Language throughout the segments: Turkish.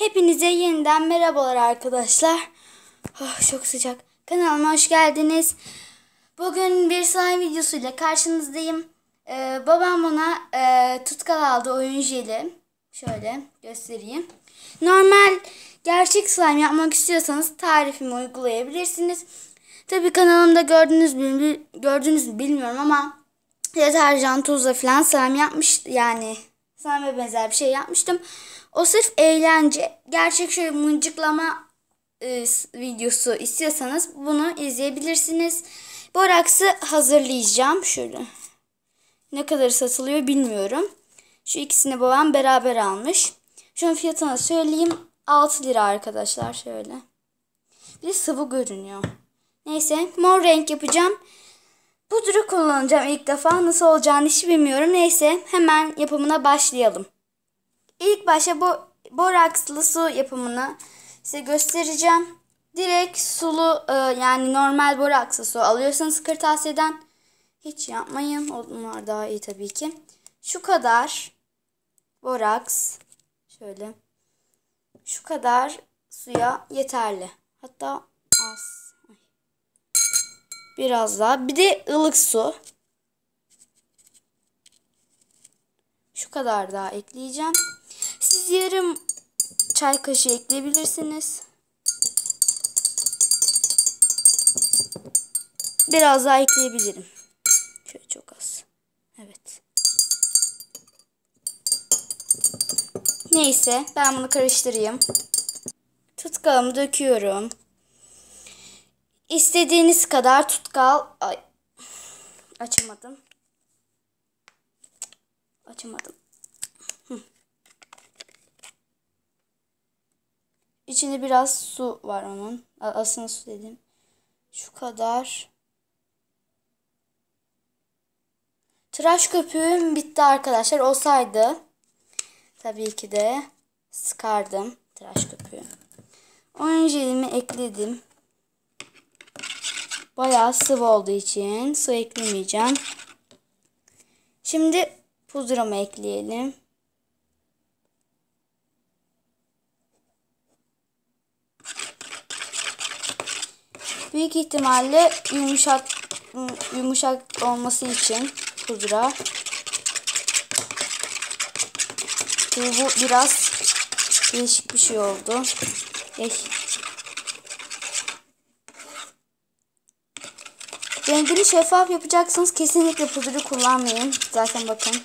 Hepinize yeniden merhabalar arkadaşlar. Oh, çok sıcak. Kanalıma hoş geldiniz. Bugün bir slime videosuyla karşınızdayım. Ee, babam bana e, tutkal aldı oyun jeli. Şöyle göstereyim. Normal gerçek slime yapmak istiyorsanız tarifimi uygulayabilirsiniz. Tabi kanalımda gördünüz mü, gördünüz bilmiyorum ama deterjan, tuzla falan slime yapmış yani slime benzer bir şey yapmıştım. O sırf eğlence. Gerçek şöyle mıncıklama e, videosu istiyorsanız bunu izleyebilirsiniz. Boraks'ı hazırlayacağım. Şöyle. Ne kadar satılıyor bilmiyorum. Şu ikisini babam beraber almış. Şunun fiyatını söyleyeyim. 6 lira arkadaşlar şöyle. Bir de sıvı görünüyor. Neyse mor renk yapacağım. Pudra kullanacağım ilk defa. Nasıl olacağını hiç bilmiyorum. Neyse hemen yapımına başlayalım. İlk başta bu borakslı su yapımını size göstereceğim. Direkt sulu e, yani normal borakslı su alıyorsanız kırtasiyeden hiç yapmayın. Onlar daha iyi tabii ki. Şu kadar boraks şöyle şu kadar suya yeterli. Hatta az. Biraz daha. Bir de ılık su. Şu kadar daha ekleyeceğim. Siz yarım çay kaşığı ekleyebilirsiniz. Biraz daha ekleyebilirim. Şöyle çok az. Evet. Neyse ben bunu karıştırayım. Tutkalımı döküyorum. İstediğiniz kadar tutkal... Ay. Açamadım. Açamadım. İçinde biraz su var onun. Aslında su dedim. Şu kadar. Tıraş köpüğüm bitti arkadaşlar. Olsaydı tabii ki de sıkardım tıraş köpüğü. Oyun jelimi ekledim. Bayağı sıvı olduğu için su eklemeyeceğim. Şimdi pudramı ekleyelim. Büyük ihtimalle yumuşak yumuşak olması için pudra. Bu biraz değişik bir şey oldu. Ey. Rengini şeffaf yapacaksınız. Kesinlikle pudra kullanmayın. Zaten bakın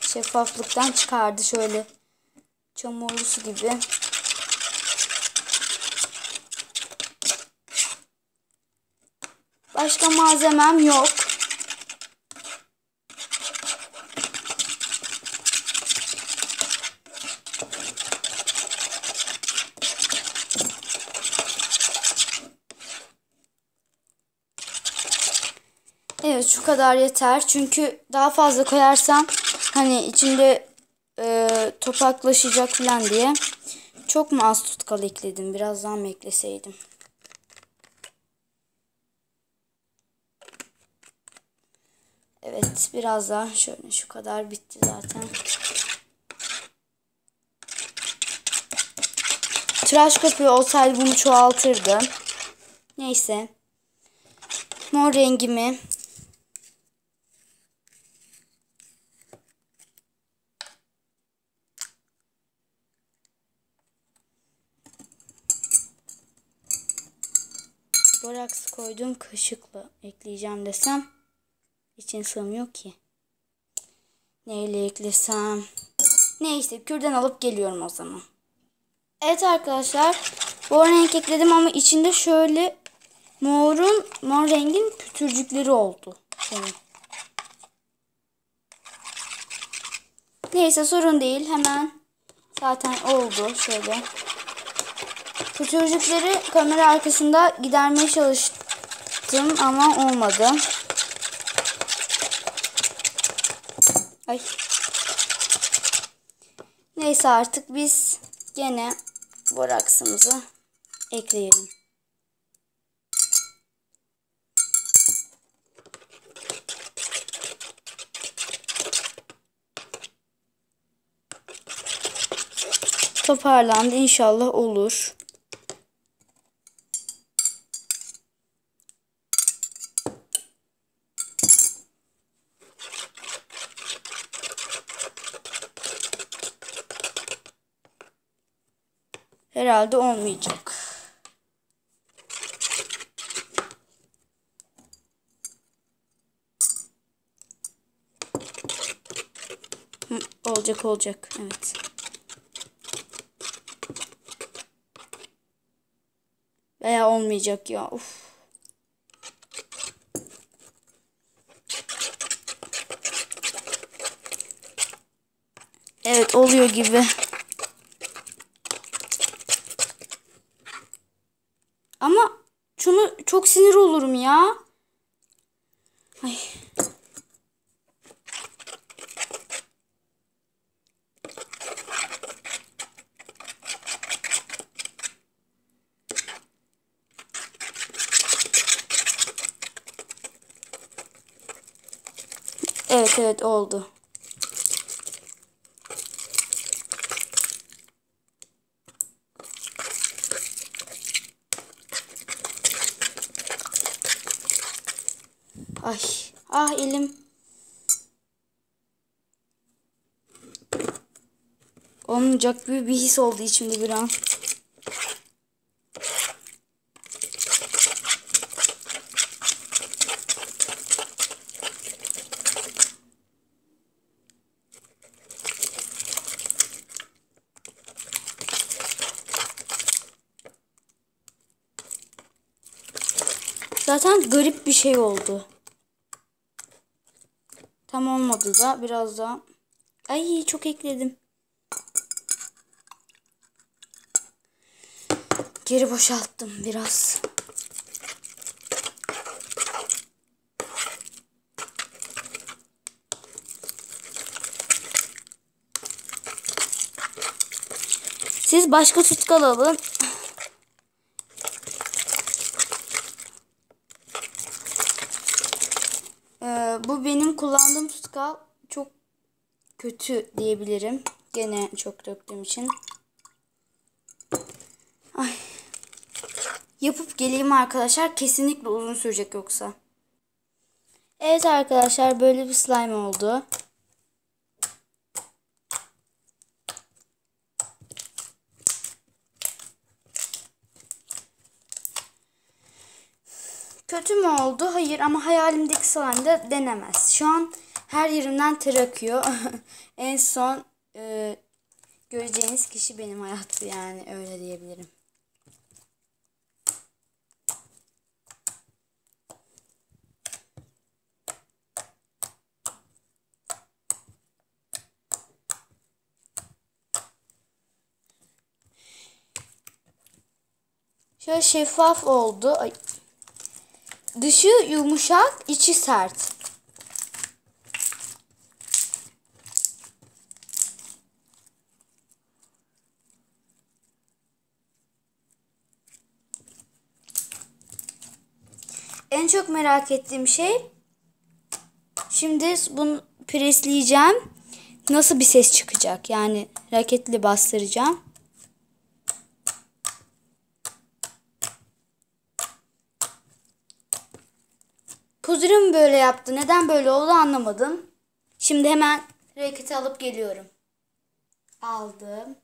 şeffaflıktan çıkardı şöyle çamurlusu gibi. Başka malzemem yok. Evet şu kadar yeter. Çünkü daha fazla koyarsam hani içinde e, topaklaşacak falan diye. Çok mu az tutkal ekledim? Biraz daha mı ekleseydim? Evet biraz daha şöyle şu kadar bitti zaten. Tıraş köpüğü olsaydı bunu çoğaltırdı. Neyse. Mor rengimi Boraks koyduğum kaşıkla ekleyeceğim desem için sığmıyor ki. Neyle eklesem? Neyse kürdan alıp geliyorum o zaman. Evet arkadaşlar. Mor renk ekledim ama içinde şöyle morun mor rengin pütürcükleri oldu. Benim. Neyse sorun değil. Hemen zaten oldu. Şöyle. Pütürcükleri kamera arkasında gidermeye çalıştım ama olmadı. Ay. Neyse artık biz gene boraksımızı ekleyelim. toparlandı. İnşallah olur. Herhalde olmayacak. Olacak olacak. Evet. Veya olmayacak ya. Uf. Evet oluyor gibi. Ama şunu çok sinir olurum ya. Ay. Evet evet oldu. Ay ah elim. Olmayacak bir, bir his oldu içimde bir an. Zaten garip bir şey oldu. Tam olmadı da biraz daha. Ay çok ekledim. Geri boşalttım biraz. Siz başka tutkal alın. Ee, bu benim kullandığım tutkal çok kötü diyebilirim. Gene çok döktüğüm için. Ay. Yapıp geleyim arkadaşlar. Kesinlikle uzun sürecek yoksa. Evet arkadaşlar böyle bir slime oldu. Kötü mü oldu? Hayır ama hayalimdeki slime'da denemez. Şu an her yerimden ter akıyor. en son e, göreceğiniz kişi benim hayattı yani öyle diyebilirim. Şöyle şeffaf oldu. Ay. Dışı yumuşak, içi sert. En çok merak ettiğim şey şimdi bunu presleyeceğim. Nasıl bir ses çıkacak? Yani raketli bastıracağım. Pudrum böyle yaptı. Neden böyle oldu anlamadım. Şimdi hemen raketi alıp geliyorum. Aldım.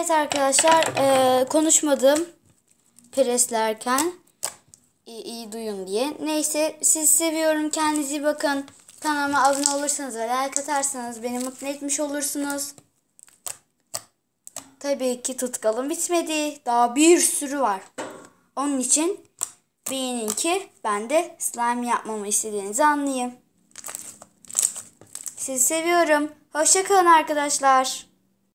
Evet arkadaşlar eee, konuşmadım preslerken iyi, iyi duyun diye. Neyse sizi seviyorum kendinize iyi bakın. Kanalıma abone olursanız ve like atarsanız beni mutlu etmiş olursunuz. Tabii ki tutkalım bitmedi. Daha bir sürü var. Onun için beğenin ki ben de slime yapmamı istediğinizi anlayayım. Sizi seviyorum. Hoşçakalın arkadaşlar.